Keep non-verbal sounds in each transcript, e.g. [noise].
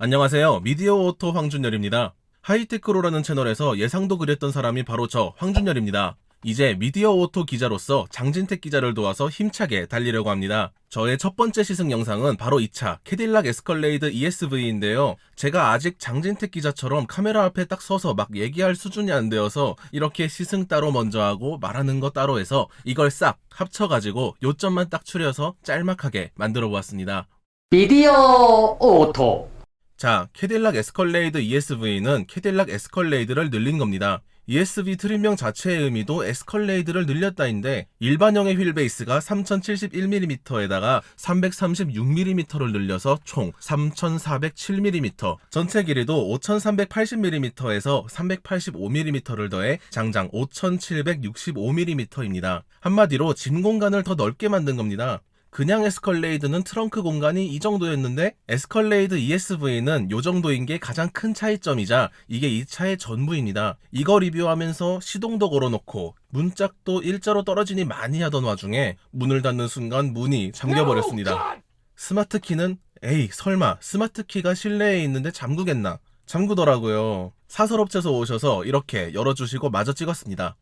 안녕하세요. 미디어 오토 황준열입니다. 하이테크로라는 채널에서 예상도 그렸던 사람이 바로 저 황준열입니다. 이제 미디어 오토 기자로서 장진택 기자를 도와서 힘차게 달리려고 합니다. 저의 첫 번째 시승 영상은 바로 이차 캐딜락 에스컬레이드 ESV인데요. 제가 아직 장진택 기자처럼 카메라 앞에 딱 서서 막 얘기할 수준이 안 되어서 이렇게 시승 따로 먼저 하고 말하는 거 따로 해서 이걸 싹 합쳐가지고 요점만 딱 추려서 짤막하게 만들어 보았습니다. 미디어 오토 자, 캐딜락 에스컬레이드 ESV는 캐딜락 에스컬레이드를 늘린 겁니다. ESV 트림명 자체의 의미도 에스컬레이드를 늘렸다인데 일반형의 휠 베이스가 3071mm에다가 336mm를 늘려서 총 3407mm, 전체 길이도 5380mm에서 385mm를 더해 장장 5765mm입니다. 한마디로 짐 공간을 더 넓게 만든 겁니다. 그냥 에스컬레이드는 트렁크 공간이 이 정도였는데 에스컬레이드 ESV는 요 정도인 게 가장 큰 차이점이자 이게 이 차의 전부입니다. 이거 리뷰하면서 시동도 걸어놓고 문짝도 일자로 떨어지니 많이 하던 와중에 문을 닫는 순간 문이 잠겨버렸습니다. 스마트 키는 에이 설마 스마트 키가 실내에 있는데 잠그겠나? 잠그더라고요. 사설업체에서 오셔서 이렇게 열어주시고 마저 찍었습니다.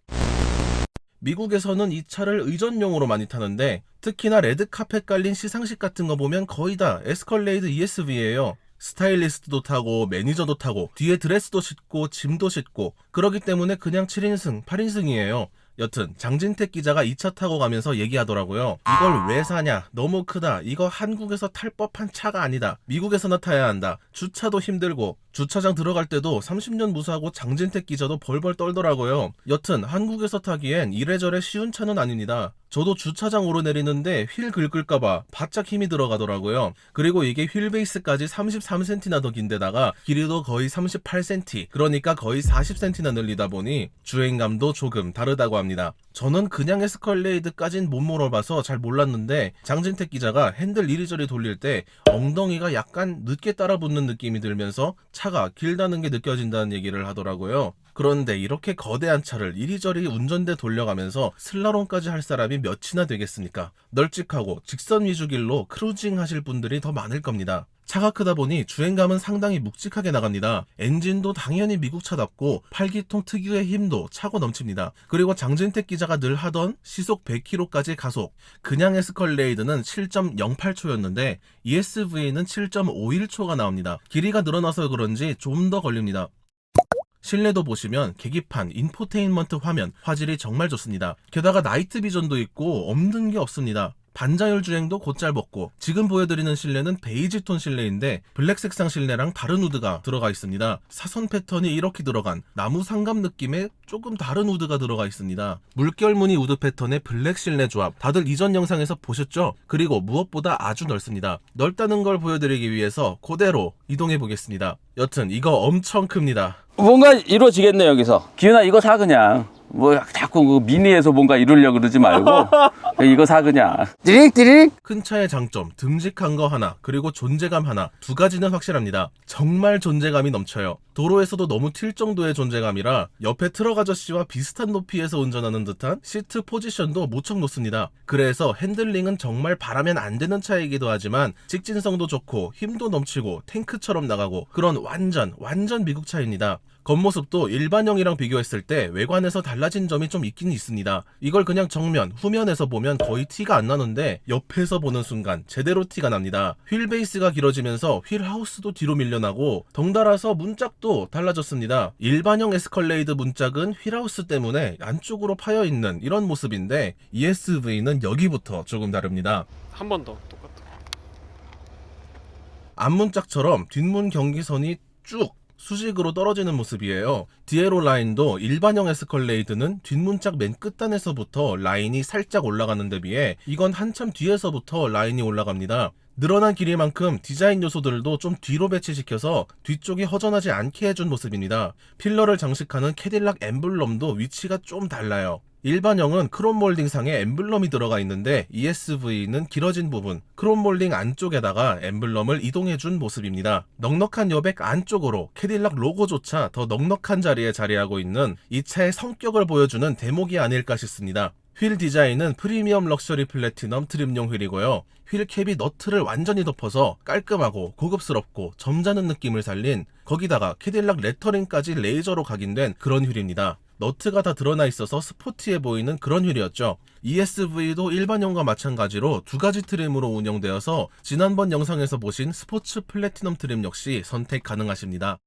미국에서는 이 차를 의전용으로 많이 타는데 특히나 레드카펫 깔린 시상식 같은 거 보면 거의 다 에스컬레이드 ESV예요. 스타일리스트도 타고 매니저도 타고 뒤에 드레스도 싣고 짐도 싣고 그러기 때문에 그냥 7인승, 8인승이에요. 여튼 장진택 기자가 이차 타고 가면서 얘기하더라고요. 이걸 왜 사냐? 너무 크다. 이거 한국에서 탈 법한 차가 아니다. 미국에서나 타야 한다. 주차도 힘들고 주차장 들어갈 때도 30년 무사하고 장진택 기자도 벌벌 떨더라고요. 여튼 한국에서 타기엔 이래저래 쉬운 차는 아닙니다. 저도 주차장 오르내리는데 휠 긁을까봐 바짝 힘이 들어가더라고요. 그리고 이게 휠 베이스까지 33cm나 더 긴데다가 길이도 거의 38cm, 그러니까 거의 40cm나 늘리다 보니 주행감도 조금 다르다고 합니다. 저는 그냥 에스컬레이드까진 못 몰아봐서 잘 몰랐는데 장진택 기자가 핸들 이리저리 돌릴 때 엉덩이가 약간 늦게 따라붙는 느낌이 들면서 차가 길다는 게 느껴진다는 얘기를 하더라고요. 그런데 이렇게 거대한 차를 이리저리 운전대 돌려가면서 슬라롬까지 할 사람이 몇이나 되겠습니까? 널찍하고 직선 위주 길로 크루징 하실 분들이 더 많을 겁니다. 차가 크다 보니 주행감은 상당히 묵직하게 나갑니다. 엔진도 당연히 미국 차답고 8기통 특유의 힘도 차고 넘칩니다. 그리고 장진택 기자가 늘 하던 시속 100km까지 가속. 그냥 에스컬레이드는 7.08초였는데 ESV는 7.51초가 나옵니다. 길이가 늘어나서 그런지 좀 더 걸립니다. 실내도 보시면 계기판, 인포테인먼트 화면, 화질이 정말 좋습니다. 게다가 나이트 비전도 있고 없는 게 없습니다. 반자율 주행도 곧잘 먹고 지금 보여드리는 실내는 베이지 톤 실내인데 블랙 색상 실내랑 다른 우드가 들어가 있습니다. 사선 패턴이 이렇게 들어간 나무 상감 느낌의 조금 다른 우드가 들어가 있습니다. 물결 무늬 우드 패턴의 블랙 실내 조합 다들 이전 영상에서 보셨죠? 그리고 무엇보다 아주 넓습니다. 넓다는 걸 보여드리기 위해서 그대로 이동해 보겠습니다. 여튼 이거 엄청 큽니다. 뭔가 이루어지겠네 여기서 기훈아 이거 사 그냥 뭐 자꾸 그 미니에서 뭔가 이루려고 그러지 말고 [laughs] 이거 사 그냥 띠릭 띠릭 큰 차의 장점, 듬직한 거 하나, 그리고 존재감 하나, 두 가지는 확실합니다. 정말 존재감이 넘쳐요. 도로에서도 너무 튈 정도의 존재감이라 옆에 트럭 아저씨와 비슷한 높이에서 운전하는 듯한 시트 포지션도 무척 높습니다. 그래서 핸들링은 정말 바라면 안 되는 차이기도 하지만 직진성도 좋고 힘도 넘치고 탱크처럼 나가고 그런 완전, 완전 미국 차입니다. 겉모습도 일반형이랑 비교했을 때 외관에서 달라진 점이 좀 있긴 있습니다. 이걸 그냥 정면, 후면에서 보면 거의 티가 안 나는데 옆에서 보는 순간 제대로 티가 납니다. 휠 베이스가 길어지면서 휠 하우스도 뒤로 밀려나고 덩달아서 문짝도 달라졌습니다. 일반형 에스컬레이드 문짝은 휠 하우스 때문에 안쪽으로 파여 있는 이런 모습인데 ESV는 여기부터 조금 다릅니다. 한 번 더 똑같아. 앞문짝처럼 뒷문 경기선이 쭉 수직으로 떨어지는 모습이에요. 디에로 라인도 일반형 에스컬레이드는 뒷문짝 맨 끝단에서부터 라인이 살짝 올라가는 데 비해 이건 한참 뒤에서부터 라인이 올라갑니다. 늘어난 길이만큼 디자인 요소들도 좀 뒤로 배치시켜서 뒤쪽이 허전하지 않게 해준 모습입니다. 필러를 장식하는 캐딜락 엠블럼도 위치가 좀 달라요. 일반형은 크롬 몰딩상에 엠블럼이 들어가 있는데 ESV는 길어진 부분, 크롬 몰딩 안쪽에다가 엠블럼을 이동해준 모습입니다. 넉넉한 여백 안쪽으로 캐딜락 로고조차 더 넉넉한 자리에 자리하고 있는 이 차의 성격을 보여주는 대목이 아닐까 싶습니다. 휠 디자인은 프리미엄 럭셔리 플래티넘 트림용 휠이고요. 휠 캡이 너트를 완전히 덮어서 깔끔하고 고급스럽고 점잖은 느낌을 살린 거기다가 캐딜락 레터링까지 레이저로 각인된 그런 휠입니다. 너트가 다 드러나 있어서 스포티해 보이는 그런 휠이었죠. ESV도 일반형과 마찬가지로 두 가지 트림으로 운영되어서 지난번 영상에서 보신 스포츠 플래티넘 트림 역시 선택 가능하십니다.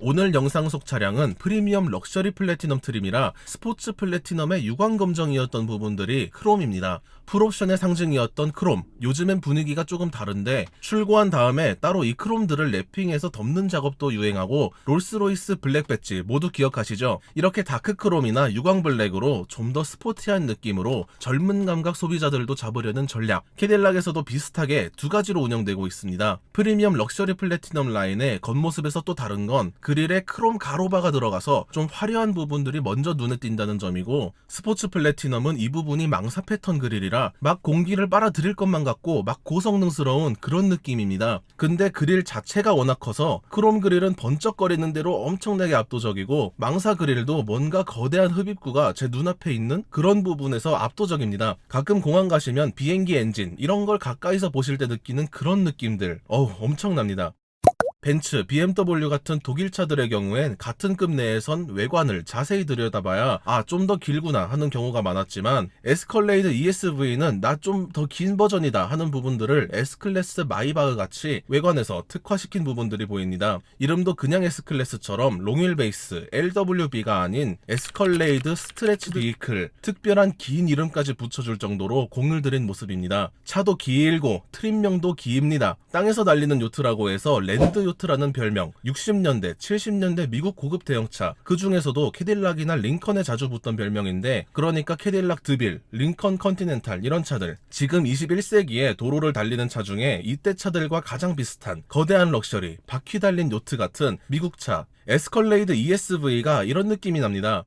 오늘 영상 속 차량은 프리미엄 럭셔리 플래티넘 트림이라 스포츠 플래티넘의 유광 검정이었던 부분들이 크롬입니다. 풀옵션의 상징이었던 크롬, 요즘엔 분위기가 조금 다른데 출고한 다음에 따로 이 크롬들을 랩핑해서 덮는 작업도 유행하고 롤스로이스 블랙 배지 모두 기억하시죠? 이렇게 다크 크롬이나 유광 블랙으로 좀 더 스포티한 느낌으로 젊은 감각 소비자들도 잡으려는 전략. 캐딜락에서도 비슷하게 두 가지로 운영되고 있습니다. 프리미엄 럭셔리 플래티넘 라인의 겉모습에서 또 다른 건 그릴에 크롬 가로바가 들어가서 좀 화려한 부분들이 먼저 눈에 띈다는 점이고 스포츠 플래티넘은 이 부분이 망사 패턴 그릴이라 막 공기를 빨아들일 것만 같고 막 고성능스러운 그런 느낌입니다. 근데 그릴 자체가 워낙 커서 크롬 그릴은 번쩍거리는 대로 엄청나게 압도적이고 망사 그릴도 뭔가 거대한 흡입구가 제 눈앞에 있는 그런 부분에서 압도적입니다. 가끔 공항 가시면 비행기 엔진 이런 걸 가까이서 보실 때 느끼는 그런 느낌들 어우 엄청납니다. 벤츠, BMW 같은 독일 차들의 경우엔 같은 급 내에선 외관을 자세히 들여다봐야 아 좀 더 길구나 하는 경우가 많았지만 에스컬레이드 ESV는 나 좀 더 긴 버전이다 하는 부분들을 S클래스 마이바흐 같이 외관에서 특화시킨 부분들이 보입니다. 이름도 그냥 S클래스처럼 롱휠 베이스 LWB가 아닌 에스컬레이드 스트레치 비이클 특별한 긴 이름까지 붙여줄 정도로 공을 들인 모습입니다. 차도 길고 트림명도 깁니다. 땅에서 달리는 요트라고 해서 랜드 요트 라는 별명 60년대 70년대 미국 고급 대형차 그 중에서도 캐딜락이나 링컨에 자주 붙던 별명인데 그러니까 캐딜락 드빌 링컨 컨티넨탈 이런 차들 지금 21세기에 도로를 달리는 차 중에 이때 차들과 가장 비슷한 거대한 럭셔리 바퀴 달린 요트 같은 미국 차 에스컬레이드 ESV가 이런 느낌이 납니다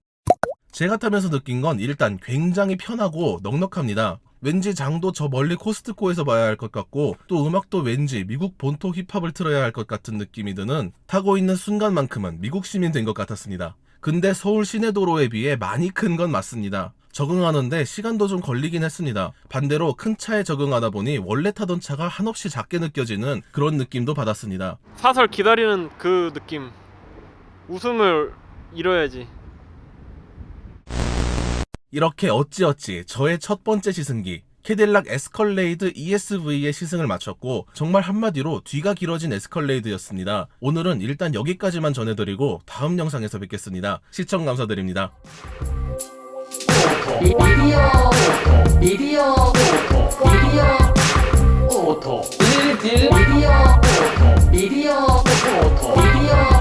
제가 타면서 느낀 건 일단 굉장히 편하고 넉넉합니다. 왠지 장도 저 멀리 코스트코에서 봐야 할 것 같고 또 음악도 왠지 미국 본토 힙합을 틀어야 할 것 같은 느낌이 드는 타고 있는 순간만큼은 미국 시민 된 것 같았습니다. 근데 서울 시내 도로에 비해 많이 큰 건 맞습니다. 적응하는데 시간도 좀 걸리긴 했습니다. 반대로 큰 차에 적응하다 보니 원래 타던 차가 한없이 작게 느껴지는 그런 느낌도 받았습니다. 사설 기다리는 그 느낌 웃음을 잃어야지 이렇게 어찌어찌 저의 첫 번째 시승기 캐딜락 에스컬레이드 ESV의 시승을 마쳤고 정말 한마디로 뒤가 길어진 에스컬레이드였습니다. 오늘은 일단 여기까지만 전해드리고 다음 영상에서 뵙겠습니다. 시청 감사드립니다. 미디어 미디어 미디어 오토 딜, 딜. 미디어 오토 미디어